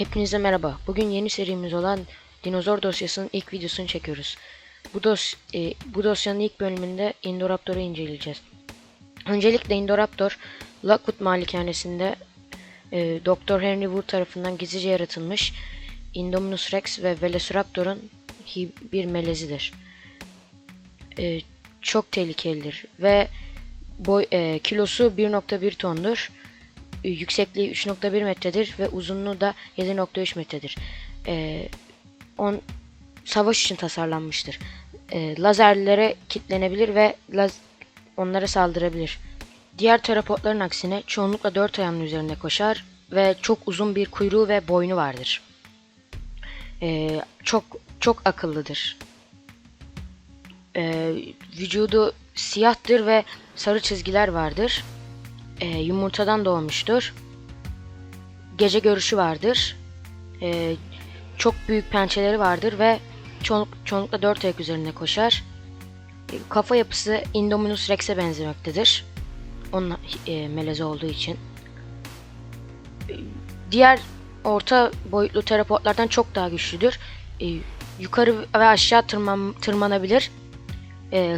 Hepinize merhaba. Bugün yeni serimiz olan Dinozor dosyasının ilk videosunu çekiyoruz. Bu, dos e, bu dosyanın ilk bölümünde Indoraptor'u inceleyeceğiz. Öncelikle Indoraptor, Lockwood malikanesinde e, Dr. Henry Wood tarafından gizlice yaratılmış Indominus Rex ve Velociraptor'un bir melezidir. E, çok tehlikelidir ve boy e, kilosu 1.1 tondur. Yüksekliği 3.1 metredir ve uzunluğu da 7.3 metredir. E, on savaş için tasarlanmıştır. E, lazerlere kilitlenebilir ve laz onlara saldırabilir. Diğer terapotların aksine çoğunlukla dört ayağının üzerinde koşar ve çok uzun bir kuyruğu ve boynu vardır. E, çok çok akıllıdır. E, vücudu siyahtır ve sarı çizgiler vardır. E, yumurtadan doğmuştur. Gece görüşü vardır. E, çok büyük pençeleri vardır ve çoğunluk, çoğunlukla dört ayak üzerinde koşar. E, kafa yapısı Indominus Rex'e benzemektedir. Onun e, melezi olduğu için. E, diğer orta boyutlu terapotlardan çok daha güçlüdür. E, yukarı ve aşağı tırman, tırmanabilir. E,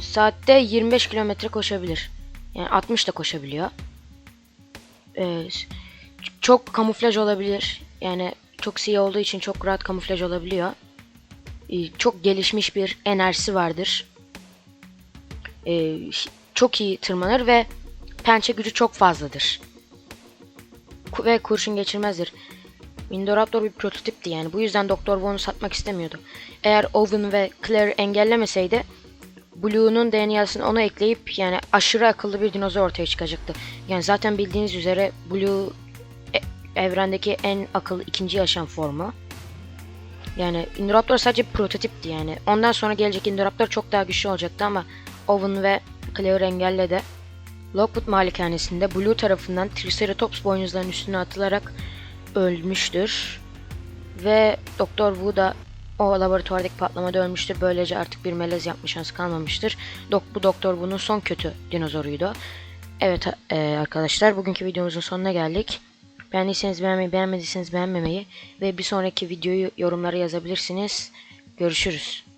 saatte 25 kilometre koşabilir. Yani 60 da koşabiliyor. E, s- çok kamuflaj olabilir. Yani çok siyah olduğu için çok rahat kamuflaj olabiliyor. E, çok gelişmiş bir enerjisi vardır. E, çok iyi tırmanır ve pençe gücü çok fazladır. Ve kurşun geçirmezdir. Indoraptor bir prototipti yani. Bu yüzden Doktor Von'u satmak istemiyordu. Eğer Owen ve Claire engellemeseydi Blue'nun DNA'sını ona ekleyip yani aşırı akıllı bir dinozor ortaya çıkacaktı. Yani zaten bildiğiniz üzere Blue e- evrendeki en akıllı ikinci yaşam formu. Yani Indoraptor sadece bir prototipti yani. Ondan sonra gelecek Indoraptor çok daha güçlü olacaktı ama Owen ve Claire engelledi. Lockwood malikanesinde Blue tarafından Triceratops boynuzlarının üstüne atılarak ölmüştür. Ve Doktor Wu da o laboratuvardaki patlamada ölmüştür. Böylece artık bir melez yapma şansı kalmamıştır. Dok bu Doktor Wu'nun son kötü dinozoruydu. Evet e, arkadaşlar bugünkü videomuzun sonuna geldik. Beğendiyseniz beğenmeyi, beğenmediyseniz beğenmemeyi ve bir sonraki videoyu yorumlara yazabilirsiniz. Görüşürüz.